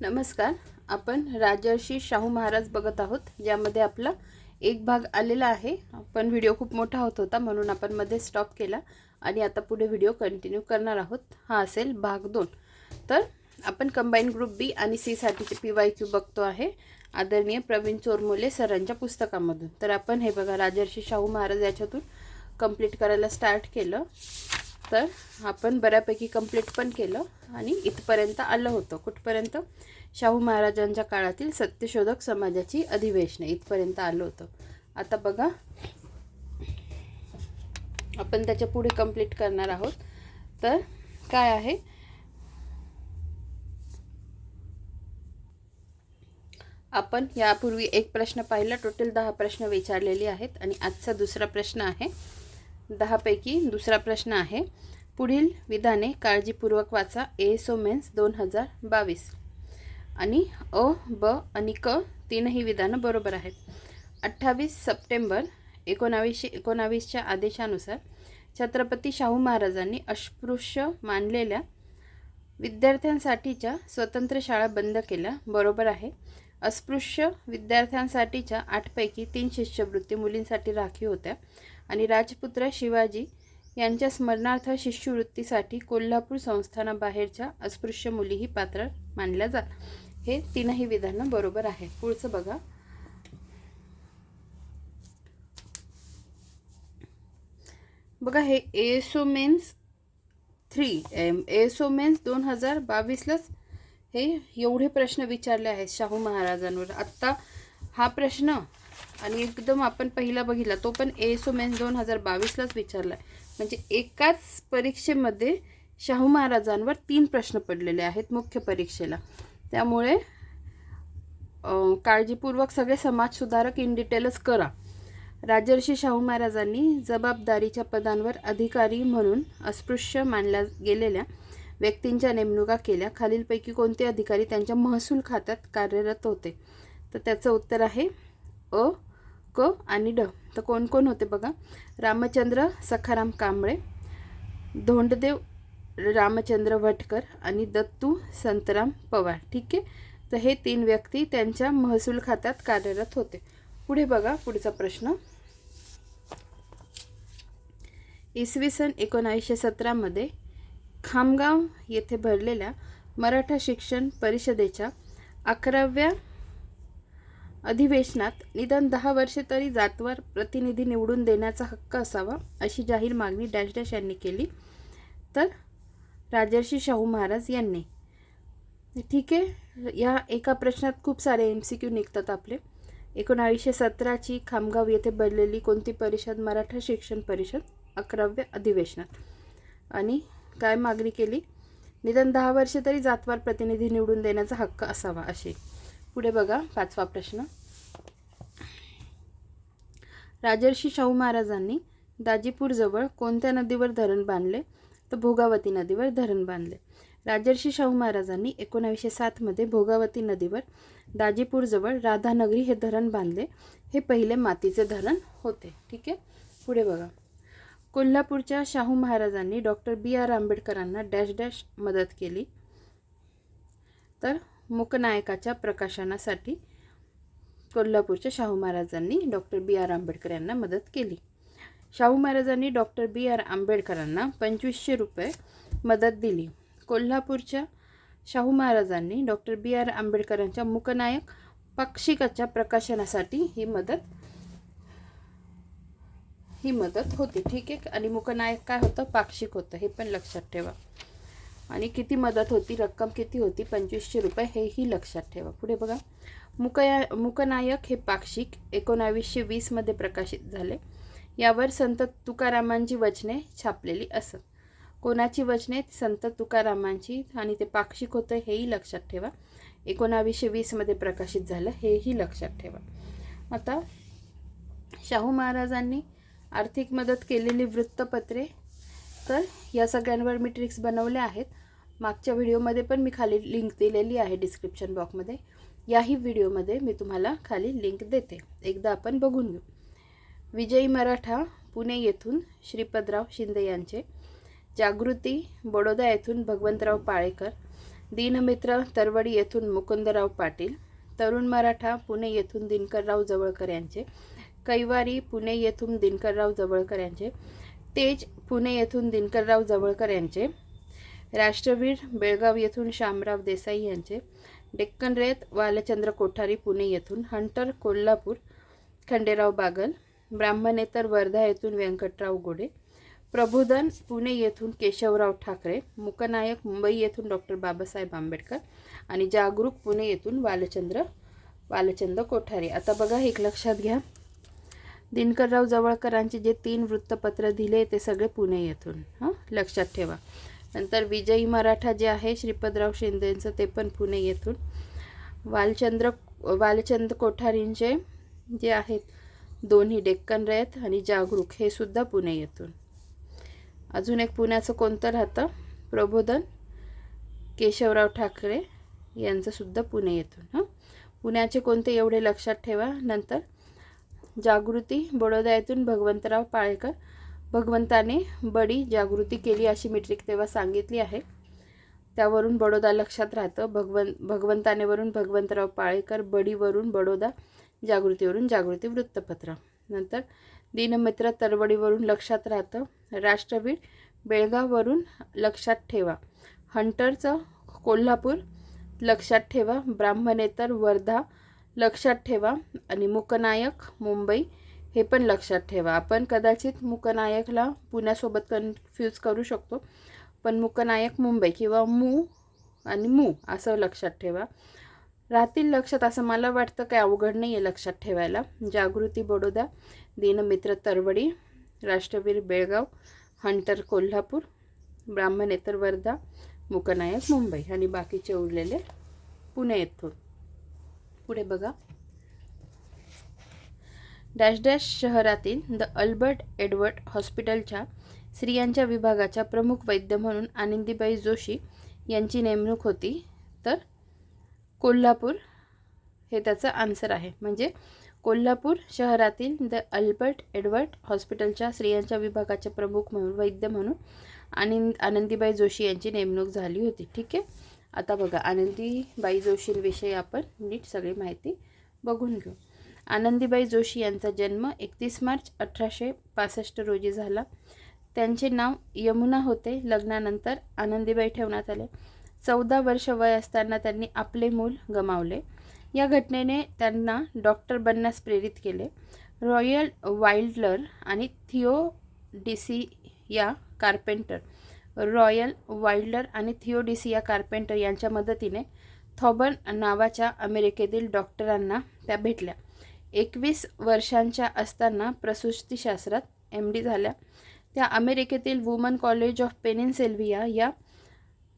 नमस्कार. आपण राजर्षी शाहू महाराज बघत आहोत. ज्यामध्ये आपला एक भाग आलेला आहे. पण व्हिडिओ खूप मोठा होत होता म्हणून आपण मध्ये स्टॉप केला आणि आता पुढे व्हिडिओ कंटिन्यू करणार आहोत. हा असेल भाग दोन. तर आपण कंबाईन ग्रुप बी आणि सीसाठीचे पी वाय क्यू बघतो आहे. आदरणीय प्रवीण चोरमोले सरांच्या पुस्तकामधून. तर आपण हे बघा राजर्षी शाहू महाराज याच्यातून कंप्लीट करायला स्टार्ट केलं. तर आपण बऱ्यापैकी कंप्लीट पण केलं आणि इथपर्यंत आलं होतं. कुठपर्यंत? शाहू महाराजांच्या काळातील सत्यशोधक समाजाची अधिवेशनं इथपर्यंत आलं होतं. आता बघा आपण त्याच्या पुढे कंप्लीट करणार आहोत. तर काय आहे? आपण यापूर्वी एक प्रश्न पाहिला टोटल दहा प्रश्न विचारलेले आहेत आणि आजचा दुसरा प्रश्न आहे. दहापैकी दुसरा प्रश्न आहे. पुढील विधाने काळजीपूर्वक वाचा. ए सोमेन्स दोन हजार बावीस. आणि अ ब आणि क तीनही विधानं बरोबर आहेत. अठ्ठावीस सप्टेंबर एकोणावीसशे एकोणावीसच्या आदेशानुसार छत्रपती शाहू महाराजांनी अस्पृश्य मानलेल्या विद्यार्थ्यांसाठीच्या स्वतंत्र शाळा बंद केल्या. बरोबर आहे. अस्पृश्य विद्यार्थ्यांसाठीच्या आठपैकी तीन शिष्यवृत्ती मुलींसाठी राखीव होत्या. आणि राजपुत्र शिवाजी यांच्या स्मरणार्थ शिष्यवृत्तीसाठी कोल्हापूर संस्थानाबाहेरच्या अस्पृश्य मुलीही पात्र मानल्या जात. हे तीनही विधानं बरोबर आहे. पुढचं बघा. बघा हे एसोमेन्स थ्री एम एसोमेन्स दोन हजार बावीसलाच हे एवढे प्रश्न विचारले आहेत शाहू महाराजांवर. आत्ता हा प्रश्न आणि एकदम आपण पहिला बघितला तो पण एसोमेन्स दोन हजार बावीसलाच विचारला आहे म्हणजे एकाच परीक्षेमध्ये शाहू महाराजांवर तीन प्रश्न पडलेले आहेत मुख्य परीक्षेला. त्यामुळे काळजीपूर्वक सगळे समाजसुधारक इन डिटेलच करा. राजर्षी शाहू महाराजांनी जबाबदारीच्या पदांवर अधिकारी म्हणून अस्पृश्य मानल्या गेलेल्या व्यक्तींच्या नेमणुका केल्या. खालीलपैकी कोणते अधिकारी त्यांच्या महसूल खात्यात कार्यरत होते? तर त्याचं उत्तर आहे अ. क आणि ड. तर कोण कोण होते बघा? रामचंद्र सखाराम कांबळे धोंडदेव रामचंद्र भटकर आणि दत्तू संतराम पवार. ठीक आहे? तर हे तीन व्यक्ती त्यांच्या महसूल खात्यात कार्यरत होते. पुढे बघा पुढचा प्रश्न. इसवी सन एकोणावीसशे सतरामध्ये खामगाव येथे भरलेल्या मराठा शिक्षण परिषदेच्या अकराव्या अधिवेशनात निदान दहा वर्षे तरी जातवार प्रतिनिधी निवडून देण्याचा हक्क असावा अशी जाहीर मागणी डॅश डॅश यांनी केली. तर राजर्षी शाहू महाराज यांनी. ठीक आहे या एका प्रश्नात खूप सारे एम सी क्यू निघतात आपले. एकोणावीसशे सतराची खामगाव येथे भरलेली कोणती परिषद? मराठा शिक्षण परिषद अकराव्या अधिवेशनात. आणि काय मागणी केली? निदान दहा वर्षे तरी जातवार प्रतिनिधी निवडून देण्याचा हक्क असावा अशी पुढे बघा पाचवा प्रश्न. राजर्षी शाहू महाराजांनी दाजीपूरजवळ कोणत्या नदीवर धरण बांधले? तर भोगावती नदीवर धरण बांधले. राजर्षी शाहू महाराजांनी एकोणावीसशे सातमध्ये भोगावती नदीवर दाजीपूरजवळ राधानगरी हे धरण बांधले. हे पहिले मातीचे धरण होते. ठीक आहे? पुढे बघा. कोल्हापूरच्या शाहू महाराजांनी डॉक्टर बी आर आंबेडकरांना डॅश डॅश मदत केली. तर मुकनायकाच्या प्रकाशनासाठी कोल्हापूरच्या शाहू महाराजांनी डॉक्टर बी आर आंबेडकर यांना मदत केली. शाहू महाराजांनी डॉक्टर बी आर आंबेडकरांना पंचवीसशे रुपये मदत दिली. कोल्हापूरच्या शाहू महाराजांनी डॉक्टर बी आर आंबेडकरांच्या मुकनायक पाक्षिकाच्या प्रकाशनासाठी ही मदत ही मदत होती. ठीक आहे? आणि मुकनायक काय होतं? पाक्षिक होतं. हे पण लक्षात ठेवा. आणि किती मदत होती रक्कम किती होती पंचवीसशे रुपये हेही लक्षात ठेवा. पुढे बघा. मुकया मुकनायक हे पाक्षिक एकोणावीसशे वीसमध्ये प्रकाशित झाले. यावर संत तुकारामांची वचने छापलेली असत. कोणाची वचने? संत तुकारामांची आणि ते पाक्षिक होतं हेही लक्षात ठेवा. एकोणावीसशे वीसमध्ये प्रकाशित झालं हेही लक्षात ठेवा. आता शाहू महाराजांनी आर्थिक मदत केलेली वृत्तपत्रे तर या सगळ्यांवर मी ट्रिक्स बनवल्या आहेत. मागच्या व्हिडिओमध्ये पण मी खाली लिंक दिलेली आहे डिस्क्रिप्शन बॉक्समध्ये याही व्हिडिओमध्ये मी तुम्हाला खाली लिंक देते. एकदा आपण बघून घेऊ. विजयी मराठा पुणे येथून श्रीपदराव शिंदे यांचे. जागृती बडोदा येथून भगवंतराव पाळेकर. दीनमित्र तरवडी येथून मुकुंदराव पाटील. तरुण मराठा पुणे येथून दिनकरराव जवळकर यांचे. कैवारी पुणे येथून दिनकरराव जवळकर यांचे. तेज पुणे येथून दिनकरराव जवळकर यांचे राष्ट्रवीर बेळगाव येथून शामराव देसाई यांचे डेक्कन रेत वालचंद्र कोठारी पुणे येथून हंटर कोल्हापूर खंडेराव बागल ब्राह्मणेतर वर्धा येथून व्यंकटराव गोडे प्रबोधन पुणे येथून केशवराव ठाकरे मुकनायक मुंबई येथून डॉक्टर बाबासाहेब आंबेडकर आणि जागरूक पुणे येथून बालचंद्र बालचंद्र कोठारी. आता बघा एक लक्षात घ्या. दिनकरराव जवळकरांचे जे तीन वृत्तपत्र दिले ते सगळे पुणे येथून हां? लक्षात ठेवा. नंतर विजयी मराठा जे आहे श्रीपदराव शिंदेंचं ते पण पुणे येथून वालचंद्र वालचंद कोठारींचे जे आहेत दोन्ही डेक्कन रयत आणि जागरूक हे सुद्धा पुणे येथून अजून एक पुण्याचं कोणतं राहतं? प्रबोधन. केशवराव ठाकरे यांचं सुद्धा पुणे येथून हां? पुण्याचे कोणते एवढे लक्षात ठेवा. नंतर जागृती बडोदा येथून भगवंतराव पाळेकर. भगवंताने बडी जागृती केली अशी मीट्रिक तेव्हा सांगितली आहे. त्यावरून बडोदा लक्षात राहतं. भगवन भगवंतानेवरून भगवंतराव पाळेकर बडीवरून बडोदा जागृतीवरून जागृती वृत्तपत्र. नंतर दीनमित्र तरवडीवरून लक्षात राहतं. राष्ट्रवीर बेळगाववरून लक्षात ठेवा. हंटरचं कोल्हापूर लक्षात ठेवा. ब्राह्मणेतर वर्धा लक्षात ठेवा. आणि मुकनायक मुंबई हे पण लक्षात ठेवा. आपण कदाचित मुकनायकला पुण्यासोबत कन्फ्यूज करू शकतो. पण मुकनायक मुंबई किंवा मू आणि मू असं लक्षात ठेवा. राहतील लक्षात असं मला वाटतं काय अवघड नाही आहे लक्षात ठेवायला. जागृती बडोदा दीनमित्र तरवडी राष्ट्रवीर बेळगाव हंटर कोल्हापूर ब्राह्मणेतर वर्धा मुकनायक मुंबई आणि बाकीचे उरलेले पुणे येथून. पुढे बघा. डॅश डॅश शहरातील द अल्बर्ट एडवर्ड हॉस्पिटलच्या स्त्रियांच्या विभागाच्या प्रमुख वैद्य म्हणून आनंदीबाई जोशी यांची नेमणूक होती. तर कोल्हापूर हे त्याचं आन्सर आहे. म्हणजे कोल्हापूर शहरातील द अल्बर्ट एडवर्ड हॉस्पिटलच्या स्त्रियांच्या विभागाच्या प्रमुख म्हणून वैद्य म्हणून आनंद आनंदीबाई जोशी यांची नेमणूक झाली होती. ठीक आहे? आता बघा आनंदीबाई जोशींविषयी आपण नीट सगळी माहिती बघून घेऊ. आनंदीबाई जोशी यांचा जन्म एकतीस मार्च अठराशे पासष्ट रोजी झाला. त्यांचे नाव यमुना होते. लग्नानंतर आनंदीबाई ठेवण्यात आले. चौदा वर्ष वय असताना त्यांनी आपले मूल गमावले. या घटनेने त्यांना डॉक्टर बनण्यास प्रेरित केले. रॉयल वाईल्डलर आणि थिओ डिसी या कार्पेंटर रॉयल वाईल्डर आणि थिओडिसिया कार्पेंटर यांच्या मदतीने थॉबन नावाच्या अमेरिकेतील डॉक्टरांना त्या भेटल्या. एकवीस वर्षांच्या असताना प्रसूतीशास्त्रात एम डी झाल्या. त्या अमेरिकेतील वुमन कॉलेज ऑफ पेनिन्सेल्व्हिया या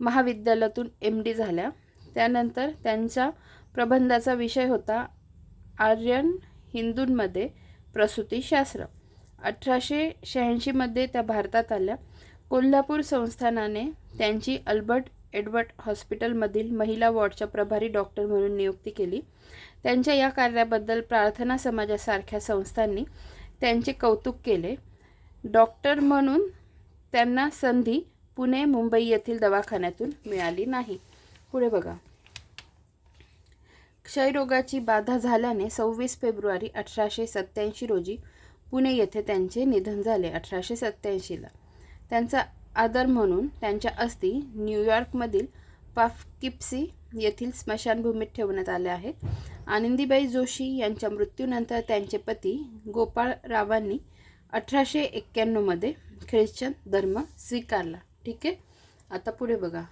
महाविद्यालयातून एम डी झाल्या. त्यानंतर त्यांचा प्रबंधाचा विषय होता आर्यन हिंदूंमध्ये प्रसूतीशास्त्र. अठराशे शहाऐंशीमध्ये त्या भारतात आल्या. कोल्हापूर संस्थानाने त्यांची अल्बर्ट एडवर्ड हॉस्पिटलमधील महिला वॉर्डच्या प्रभारी डॉक्टर म्हणून नियुक्ती केली. त्यांच्या या कार्याबद्दल प्रार्थना समाजासारख्या संस्थांनी त्यांचे कौतुक केले. डॉक्टर म्हणून त्यांना संधी पुणे मुंबई येथील दवाखान्यातून मिळाली नाही. पुढे बघा. क्षयरोगाची बाधा झाल्याने सव्वीस फेब्रुवारी अठराशे सत्त्याऐंशी रोजी पुणे येथे त्यांचे निधन झाले. अठराशे सत्त्याऐंशीला त्यांचा आदर म्हणून त्यांच्या अस्थी न्यूयॉर्कमधील पाफकिप्सी येथील स्मशानभूमीत ठेवण्यात आल्या आहेत. आनंदीबाई जोशी यांच्या मृत्यूनंतर त्यांचे पती गोपाळरावांनी अठराशे एक्क्याण्णवमध्ये ख्रिश्चन धर्म स्वीकारला. ठीक आहे? आता पुढे बघा.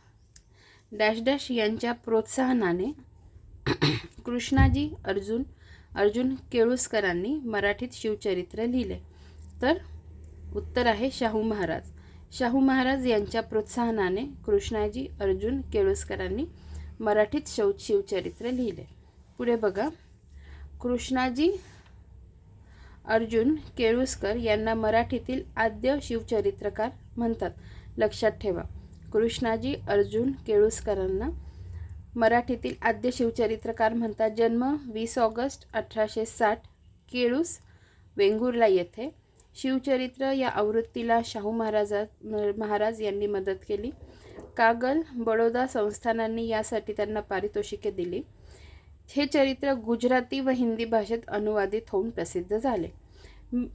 डॅश डॅश यांच्या प्रोत्साहनाने कृष्णाजी अर्जुन अर्जुन केळुसकरांनी मराठीत शिवचरित्र लिहिले. तर उत्तर आहे शाहू महाराज. शाहू महाराज यांच्या प्रोत्साहनाने कृष्णाजी अर्जुन केळुसकरांनी मराठीत शौ शिवचरित्र लिहिले. पुढे बघा. कृष्णाजी अर्जुन केळुसकर यांना मराठीतील आद्य शिवचरित्रकार म्हणतात. लक्षात ठेवा. कृष्णाजी अर्जुन केळुसकरांना मराठीतील आद्य शिवचरित्रकार म्हणतात. जन्म वीस ऑगस्ट अठराशे साठ केळूस वेंगुर्ला येथे. शिवचरित्र या आवृत्तीला शाहू महाराजा महाराज यांनी मदत केली. कागल बडोदा संस्थानांनी यासाठी त्यांना पारितोषिके दिली. हे चरित्र गुजराती व हिंदी भाषेत अनुवादित होऊन प्रसिद्ध झाले.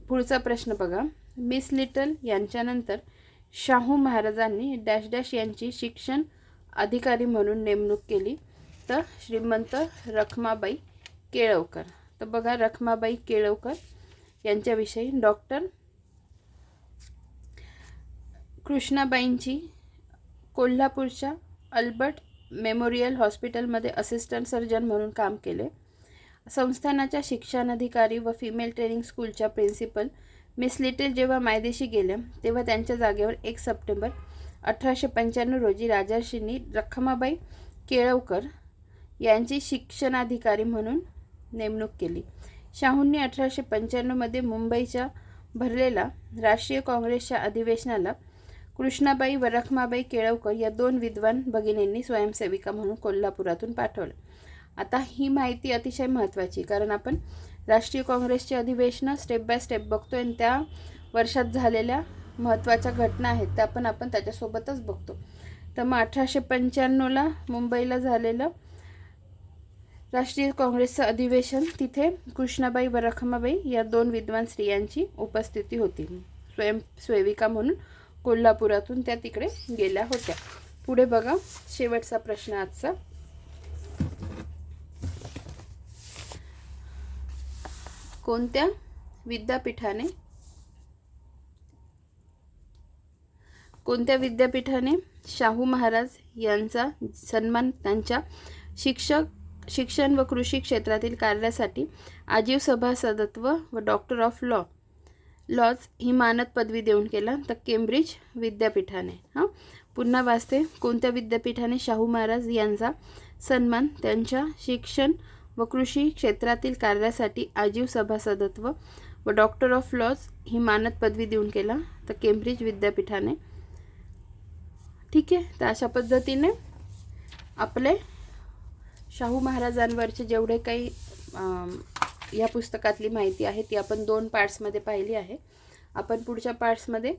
पुढचा प्रश्न बघा. मिस लिटल यांच्यानंतर शाहू महाराजांनी डॅश डॅश यांची शिक्षण अधिकारी म्हणून नेमणूक केली. तर श्रीमंत रखमाबाई केळवकर. तर बघा रखमाबाई केळवकर यांच्याविषयी डॉक्टर कृष्णाबाईंची कोल्हापूरच्या अल्बर्ट मेमोरियल हॉस्पिटलमध्ये असिस्टंट सर्जन म्हणून काम केले. संस्थानाच्या शिक्षणाधिकारी व फिमेल ट्रेनिंग स्कूलच्या प्रिन्सिपल मिस लिटिल जेव्हा मायदेशी गेल्या तेव्हा त्यांच्या जागेवर एक सप्टेंबर अठराशे पंच्याण्णव रोजी राजर्षींनी रखमाबाई केळवकर यांची शिक्षणाधिकारी म्हणून नेमणूक केली. शाहूंनी अठराशे पंच्याण्णवमध्ये मुंबईच्या भरलेला राष्ट्रीय काँग्रेसच्या अधिवेशनाला कृष्णाबाई व रखमाबाई केळवकर या दोन विद्वान भगिनींनी स्वयंसेविका म्हणून कोल्हापुरातून पाठवलं. आता ही माहिती अतिशय महत्त्वाची कारण आपण राष्ट्रीय काँग्रेसची अधिवेशनं स्टेप बाय स्टेप बघतो आणि त्या वर्षात झालेल्या महत्त्वाच्या घटना आहेत त्या पण आपण त्याच्यासोबतच बघतो. तर मग अठराशे पंच्याण्णवला मुंबईला झालेलं राष्ट्रीय काँग्रेसचं अधिवेशन तिथे कृष्णाबाई व रखमाबाई या दोन विद्वान स्त्रियांची उपस्थिती होती. स्वयंसेविका म्हणून कोल्हापुरातून त्या तिकडे गेल्या होत्या. पुढे बघा शेवटचा प्रश्न आजचा. कोणत्या विद्यापीठाने कोणत्या विद्यापीठाने शाहू महाराज यांचा सन्मान त्यांच्या शिक्षक शिक्षण व कृषी क्षेत्रातील कार्यासाठी आजीव सभासदत्व व डॉक्टर ऑफ लॉ लॉज ही मानद पदवी देऊन केला. तर केम्ब्रिज विद्यापीठाने. हां? पुन्हा वाचते. कोणत्या विद्यापीठाने? शाहू महाराज यांचा सन्मान. त्यांच्या शिक्षण व कृषी क्षेत्रातील कार्यासाठी आजीव सभासदत्व व डॉक्टर ऑफ लॉज ही मानद पदवी देऊन केला. तर केम्ब्रिज विद्यापीठाने. ठीक आहे? तर अशा पद्धतीने आपले शाहू महाराजांवरचे जेवढे काही या पुस्तकातली माहिती आहे ती आपण दोन पार्ट्समध्ये पाहिली आहे. आपण पुढच्या पार्ट्समध्ये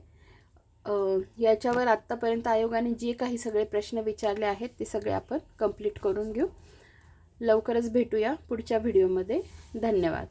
याच्यावर आत्तापर्यंत आयोगाने जे काही सगळे प्रश्न विचारले आहेत ते सगळे आपण कंप्लीट करून घेऊ. लवकरच भेटूया पुढच्या व्हिडिओमध्ये धन्यवाद.